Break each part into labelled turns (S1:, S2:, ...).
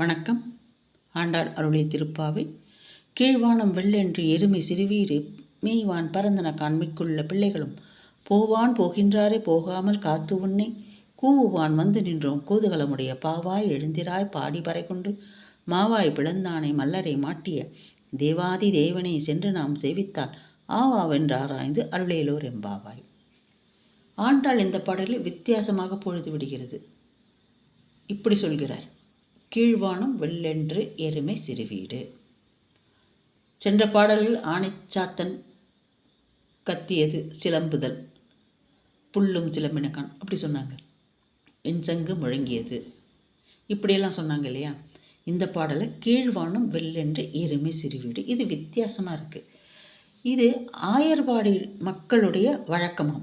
S1: வணக்கம். ஆண்டாள் அருளிய திருப்பாவை கீழ்வானம் வெள்ளென்று எருமை சிறுவீடு மேய்வான் பரந்தன காண்மிக்குள்ள பிள்ளைகளும் போவான் போகின்றாரே போகாமல் காத்து உன்னை கூவுவான் வந்து நின்றோம் கூதுகலமுடைய பாவாய் எழுந்திராய் பாடி பறை கொண்டு மாவாய் பிளந்தானை மல்லரை மாட்டிய தேவாதி தேவனை சென்று நாம் சேவித்தால் ஆவாவென்றாராய்ந்து அருளேலோர் எம்பாவாய். ஆண்டாள் இந்த பாடலில் வித்தியாசமாக பொழுது விடுகிறது. இப்படி சொல்கிறார். கீழ்வானம் வெள்ளென்று எருமை சிறுவீடு. சென்ற பாடலில் ஆணைச்சாத்தன் கத்தியது சிலம்புதல் புல்லும் சிலம்பினக்கான் அப்படி சொன்னாங்க. என்சங்கு முழங்கியது. இப்படியெல்லாம் சொன்னாங்க இல்லையா? இந்த பாடலை கீழ்வானம் வெள்ளென்று எருமை சிறுவீடு. இது வித்தியாசமாக இருக்குது இது ஆயர்பாடி மக்களுடைய வழக்கமாம்.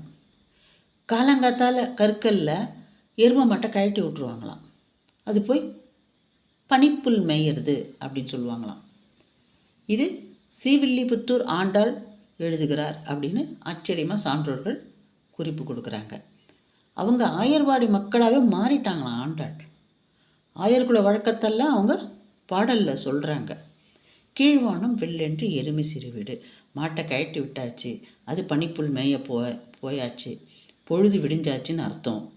S1: காலங்காத்தால் கற்களில் எருமை மட்டை கழட்டி விட்ருவாங்களாம் அது போய் பனிப்புல் மேயிறது அப்படின்னு சொல்லுவாங்களாம். இது ஸ்ரீவில்லிபுத்தூர் ஆண்டாள் எழுதுகிறார் அப்படின்னு ஆச்சரியமாக சான்றோர்கள் குறிப்பு கொடுக்குறாங்க. அவங்க ஆயர்வாடி மக்களாகவே மாறிட்டாங்களாம் ஆண்டாள். ஆயர்குல வழக்கத்தெல்லாம் அவங்க பாடலில் சொல்கிறாங்க கீழ்வானம் வெள்ளென்று எருமை சிறுவிடு மாட்டை கயட்டி விட்டாச்சு. அது பனிப்புல் மேய போ போயாச்சு. பொழுது விடிஞ்சாச்சுன்னு அர்த்தம்.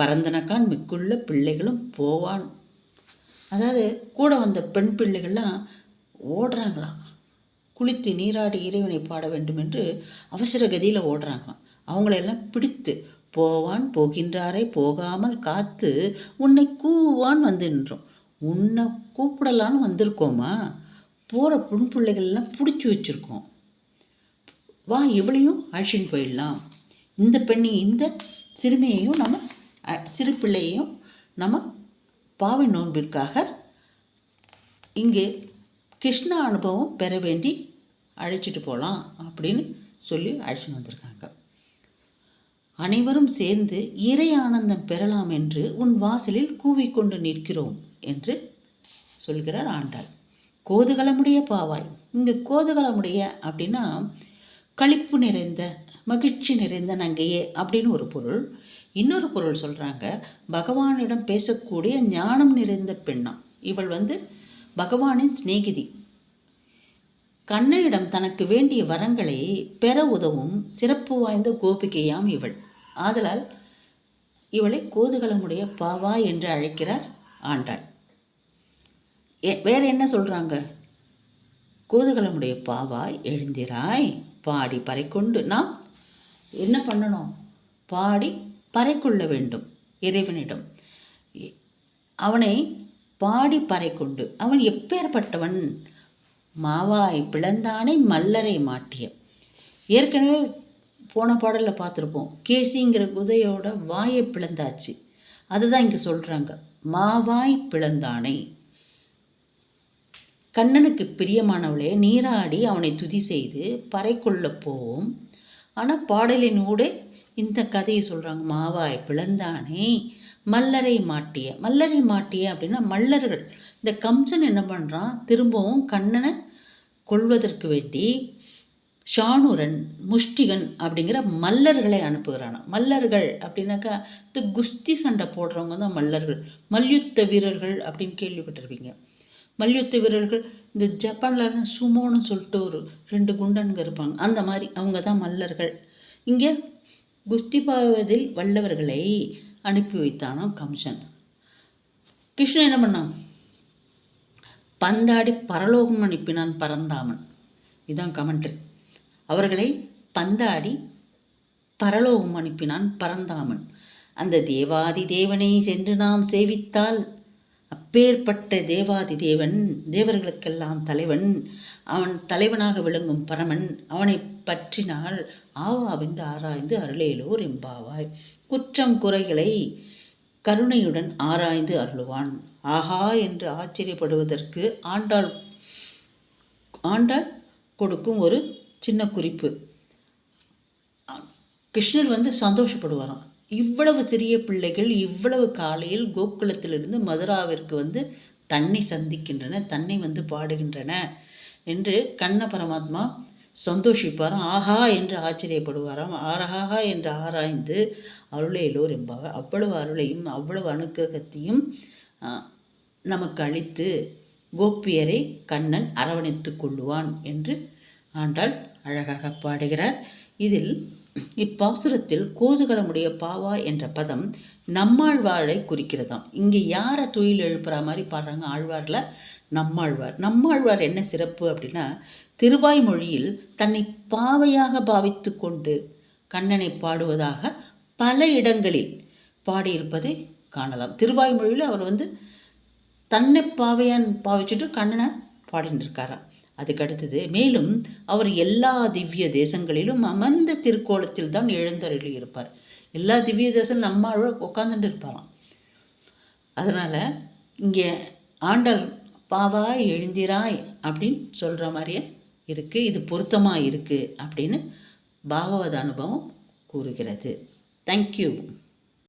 S1: பரந்தனக்கான் மிக்குள்ள பிள்ளைகளும் போவான் அதாவது கூட வந்த பெண் பிள்ளைகள்லாம் ஓடுறாங்களாம். குளித்து நீராடி இறைவனை பாட வேண்டும் என்று அவசர கதியில் ஓடுறாங்களாம். அவங்களையெல்லாம் பிடித்து போவான் போகின்றாரே போகாமல் காத்து உன்னை கூவான் வந்து நின்றோம் உன்னை கூப்பிடலான்னு வந்திருக்கோமா? போகிற பெண் பிள்ளைகள்லாம் பிடிச்சி வச்சுருக்கோம். வா இவளையும் அழிச்சின்னு போயிடலாம். இந்த பெண்ணி இந்த சிறுமியையும் நம்ம சிறு பிள்ளையையும் நம்ம பாவை நோன்பிற்காக இங்கே கிருஷ்ண அனுபவம் பெற வேண்டி அழைச்சிட்டு போகலாம் அப்படின்னு சொல்லி அழைச்சிட்டு வந்திருக்காங்க. அனைவரும் சேர்ந்து இறை ஆனந்தம் பெறலாம் என்று உன் வாசலில் கூவிக்கொண்டு நிற்கிறோம் என்று சொல்கிறார் ஆண்டாள். கோதுகலமுடைய பாவாய். இங்கே கோதுகலமுடைய அப்படின்னா களிப்பு நிறைந்த மகிழ்ச்சி நிறைந்த நங்கையே அப்படின்னு ஒரு பொருள். இன்னொரு பொருள் சொல்கிறாங்க பகவானிடம் பேசக்கூடிய ஞானம் நிறைந்த பெண்ணாம். இவள் வந்து பகவானின் சிநேகிதி. கண்ணனிடம் தனக்கு வேண்டிய வரங்களை பெற உதவும் சிறப்பு வாய்ந்த கோபிகையாம் இவள். ஆதலால் இவளை கோதுகலமுடைய பாவா என்று அழைக்கிறார் ஆண்டாள். வேற என்ன சொல்கிறாங்க கோதுகலமுடைய பாவாய் எழுந்திராய் பாடி பறைக்கொண்டு நாம் என்ன பண்ணணும்? பாடி பறைக்கொள்ள வேண்டும் இறைவனிடம். அவனை பாடி பறை கொண்டு அவன் எப்பேற்பட்டவன்? மாவாய் பிளந்தானை மல்லரை மாட்டிய. ஏற்கனவே போன பாடலில் பார்த்துருப்போம். கேசிங்கிற குதையோட வாயை பிளந்தாச்சு. அதுதான் இங்கே சொல்கிறாங்க மாவாய் பிளந்தானை. கண்ணனுக்கு பிரியமானவளே நீராடி அவனை துதி செய்து பறை கொள்ள போவோம். ஆனால் பாடலின் ஊடே இந்த கதையை சொல்கிறாங்க மாவாய் பிளந்தானே மல்லரை மாட்டிய மல்லரை மாட்டிய அப்படின்னா மல்லர்கள். இந்த கம்சன் என்ன பண்ணுறான் திரும்பவும் கண்ணனை கொள்வதற்கு வேண்டி ஷானுரன் முஷ்டிகன் அப்படிங்கிற மல்லர்களை அனுப்புகிறானா. மல்லர்கள் அப்படின்னாக்கா இந்த குஸ்தி சண்டை போடுறவங்க தான் மல்லர்கள். மல்யுத்த வீரர்கள் அப்படின்னு கேள்விப்பட்டிருப்பீங்க. மல்யுத்த வீரர்கள் இந்த ஜப்பானில் சுமோன்னு சொல்லிட்டு ஒரு ரெண்டு குண்டனுங்க இருப்பாங்க. அந்த மாதிரி அவங்க தான் மல்லர்கள். இங்கே குஸ்தி பாவதில் வல்லவர்களை அனுப்பி வைத்தானோ கம்சன். கிருஷ்ணன் என்ன பண்ணான்? பந்தாடி பரலோகம் அனுப்பினான் பரந்தாமன். இதுதான் கமெண்ட்ரி அவர்களை பந்தாடி பரலோகம் அனுப்பினான் பரந்தாமன். அந்த தேவாதி தேவனை சென்று நாம் சேவித்தால் அப்பேற்பட்ட தேவாதி தேவன் தேவர்களுக்கெல்லாம் தலைவன் அவன் தலைவனாக விளங்கும் பரமன் அவனை பற்றினால் ஆவாவென்று ஆராய்ந்து அருளேலோர் எம்பாவாய் குற்றம் குறைகளை கருணையுடன் ஆராய்ந்து அருளுவான். ஆஹா என்று ஆச்சரியப்படுவதற்கு ஆண்டாள் ஆண்டாள் கொடுக்கும் ஒரு சின்ன குறிப்பு. கிருஷ்ணர் வந்து சந்தோஷப்படுவாராம். இவ்வளவு சிறிய பிள்ளைகள் இவ்வளவு காலையில் கோகுலத்திலிருந்து மதுராவிற்கு வந்து தன்னை சந்திக்கின்றன தன்னை வந்து பாடுகின்றன என்று கண்ண பரமாத்மா சந்தோஷிப்பாராம். ஆஹா என்று ஆச்சரியப்படுவாராம். ஆரஹாஹா என்று ஆராய்ந்து அருளையிலோர் என்பார். அவ்வளவு அருளையும் அவ்வளவு அனுக்கிரகத்தையும் நமக்கு அளித்து கோபியரை கண்ணன் அரவணைத்துக் கொள்ளுவான் என்று ஆண்டாள் அழகாக பாடுகிறார். இதில் இப்பாசுரத்தில் கோதுகலமுடைய பாவா என்ற பதம் நம்மாழ்வாரை குறிக்கிறதாம். இங்கே யாரை துயில் எழுப்புற மாதிரி பாடுறாங்க? ஆழ்வாரில் நம்மாழ்வார். நம்மாழ்வார் என்ன சிறப்பு அப்படின்னா திருவாய்மொழியில் தன்னை பாவையாக பாவித்து கொண்டு கண்ணனை பாடுவதாக பல இடங்களில் பாடியிருப்பதை காணலாம். திருவாய்மொழியில் அவர் வந்து தன்னை பாவையான் பாவிச்சுட்டு கண்ணனை பாடிட்டு இருக்காராம் அதுக்கு அடுத்தது மேலும் அவர் எல்லா திவ்ய தேசங்களிலும் அமர்ந்த திருக்கோலத்தில் தான் எழுந்தருளி இருப்பார் எல்லா திவ்ய தேசம் நம்ம உட்காந்துட்டு இருப்பாராம். அதனால் இங்கே ஆண்டல் பாவாய் எழுந்திராய் அப்படின்னு சொல்கிற மாதிரியே இருக்குது இது பொருத்தமாக இருக்குது அப்படின்னு பாகவத அனுபவம் கூறுகிறது. தேங்க்யூ